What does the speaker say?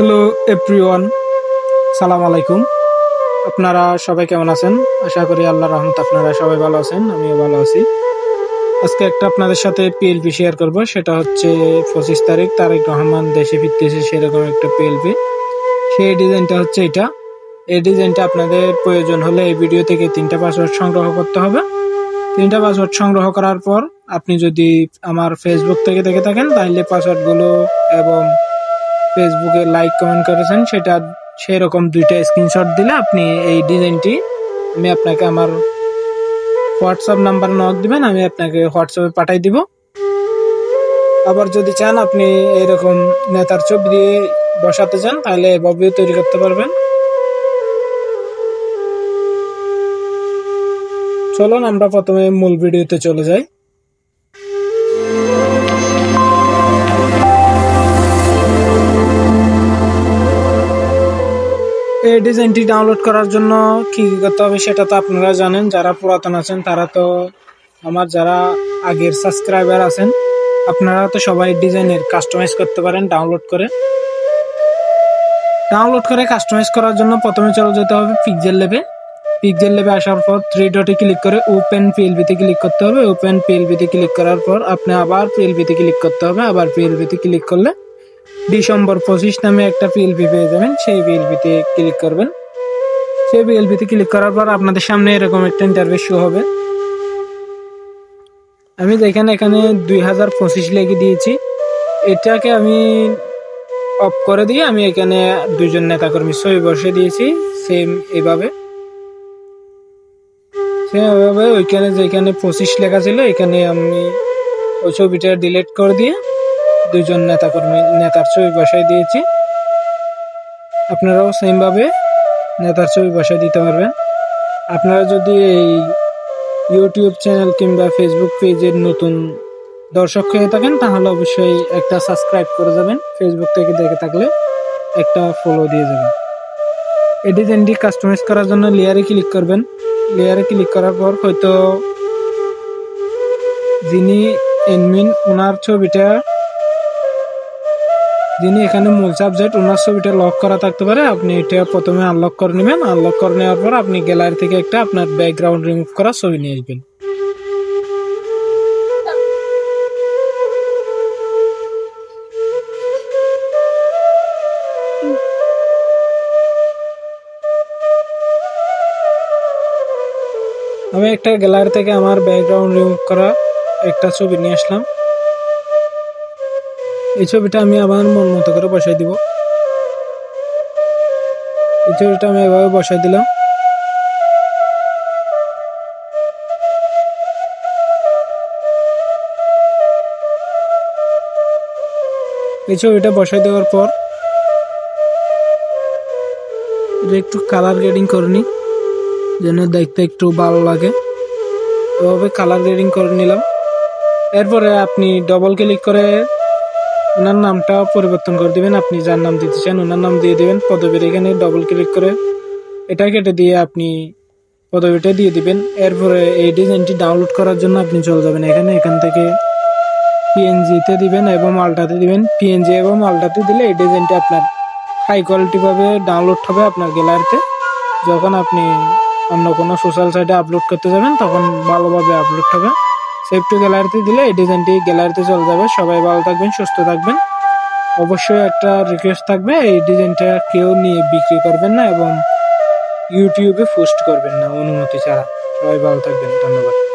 Hello everyone সালাম আলাইকুম আপনারা সবাই কেমন আছেন আশা করি আল্লাহ রহমত আপনারা সবাই ভালো আছেন আমিও ভালো আছি আজকে একটা আপনাদের সাথে পিএলপি শেয়ার করব সেটা হচ্ছে পঁচিশ তারিখ তারেক রহমান দেশে ফিরতেছে সেরকম একটা পিএলপি সেই ডিজাইনটা হচ্ছে এটা। এই ডিজাইনটা আপনাদের প্রয়োজন হলে এই ভিডিও থেকে তিনটা পাসওয়ার্ড সংগ্রহ করতে হবে। তিনটা পাসওয়ার্ড সংগ্রহ করার পর আপনি যদি আমার ফেসবুক থেকে দেখে থাকেন তাহলে পাসওয়ার্ডগুলো এবং ফেসবুকে লাইক কমেন্ট করেছেন, সেটা সেই রকম দুইটা স্ক্রিনশট দিলে আপনি এই ডিজাইনটি, আমি আপনাকে আমার হোয়াটসঅ্যাপ নাম্বার নক দিবেন, আমি আপনাকে হোয়াটসঅ্যাপে পাঠাই দিব। আবার যদি চান আপনি এরকম নেতার ছবি দিয়ে বসাতে চান, তাহলে এভাবেও তৈরি করতে পারবেন। চলুন, আমরা প্রথমে মূল ভিডিওতে চলে যাই। এই ডিজাইনটি ডাউনলোড করার জন্য কি কি করতে হবে সেটা তো আপনারা জানেন, যারা পুরাতন আছেন তারা তো আমার যারা আগের সাবস্ক্রাইবার আছেন, আপনারা তো সবাই ডিজাইনের কাস্টমাইজ করতে পারেন ডাউনলোড করে। ডাউনলোড করে কাস্টমাইজ করার জন্য প্রথমে চলে যেতে হবে পিকজেল লেবে পিকজেল লেবে আসার পর থ্রি ডটে ক্লিক করে ওপেন পিএলবিতে ক্লিক করতে হবে। ওপেন পিএলবিতে ক্লিক করার পর আপনি আবার পিএলবিতে ক্লিক করতে হবে। আবার পিএলবিতে ক্লিক করলে ডিসেম্বর পঁচিশ নামে একটা পিএলপি পেয়ে যাবেন। সেই পিএলপিতে ক্লিক করবেন। সেই পিএলপিতে ক্লিক করার পর আপনাদের সামনে এরকম একটা ইন্টারভিউ শো হবে। আমি যেখানে এখানে দুই হাজার পঁচিশ লেগে দিয়েছি। এটাকে আমি অফ করে দিয়ে আমি এখানে দুজন নেতাকর্মী ছবি বসে দিয়েছি। সেম এভাবে। সেভাবে ওইখানে যেখানে পঁচিশ লেখা ছিল, এখানে আমি ওই ছবিটা ডিলিট করে দিয়ে দুজন নেতাকর্মী, নেতার ছবি বসাই দিয়েছি। আপনারাও সেমভাবে নেতার ছবি বসাই দিতে পারবেন। আপনারা যদি এই ইউটিউব চ্যানেল কিংবা ফেসবুক পেজের নতুন দর্শক হয়ে থাকেন, তাহলে অবশ্যই একটা সাবস্ক্রাইব করে যাবেন। ফেসবুক থেকে দেখে থাকলে একটা ফলো দিয়ে যাবেন। এই ডিজাইনটি কাস্টমাইজ করার জন্য লেয়ারে ক্লিক করবেন। লেয়ারে ক্লিক করার পর হয়তো যিনি এডমিন ওনার ছবিটা যিনি এখানে মূল সাবজেক্ট, ওনার ছবিটা লক করা থাকতে পারে। আপনি এটা প্রথমে আনলক করে নেবেন। আনলক করে নেওয়ার পর আপনি গ্যালারি থেকে একটা আপনার ব্যাকগ্রাউন্ড রিমুভ করা ছবি নিয়ে আসবেন। আমি একটা গ্যালারি থেকে আমার ব্যাকগ্রাউন্ড রিমুভ করা একটা ছবি নিয়ে আসলাম। এই ছবিটা আমি আমার মন মতো করে বসাই দিব। এই ছবিটা আমি এভাবে বসাই দিলাম। এই ছবিটা বসাই দেওয়ার পর একটু কালার গ্রেডিং করে নিই, যেন দেখতে একটু ভালো লাগে। এভাবে কালার গ্রেডিং করে নিলাম। এরপরে আপনি ডবল ক্লিক করে ওনার নামটা পরিবর্তন করে দিবেন, আপনি যার নাম দিতে চান ওনার নাম দিয়ে দেবেন, পদবীর এখানে ডবল ক্লিক করে এটা কেটে দিয়ে আপনি পদবিটা দিয়ে দিবেন। এরপরে এই ডিজাইনটি ডাউনলোড করার জন্য আপনি চলে যাবেন এখানে, এখান থেকে পিএনজিতে দিবেন এবং মালটাতে দিবেন। পিএনজি এবং মালটাতে দিলে এই ডিজাইনটি আপনার হাই কোয়ালিটিভাবে ডাউনলোড হবে আপনার গ্যালারিতে যখন আপনি অন্য কোনো সোশ্যাল সাইটে আপলোড করতে যাবেন, তখন ভালোভাবে আপলোড হবে। সেভ টু গ্যালারিতে দিলে এই ডিজাইনটি গ্যালারিতে চলে যাবে। সবাই ভালো থাকবেন, সুস্থ থাকবেন। অবশ্যই একটা রিকোয়েস্ট থাকবে, এই ডিজাইনটা কেউ নিয়ে বিক্রি করবেন না এবং ইউটিউবে পোস্ট করবেন না অনুমতি ছাড়া। সবাই ভালো থাকবেন, ধন্যবাদ।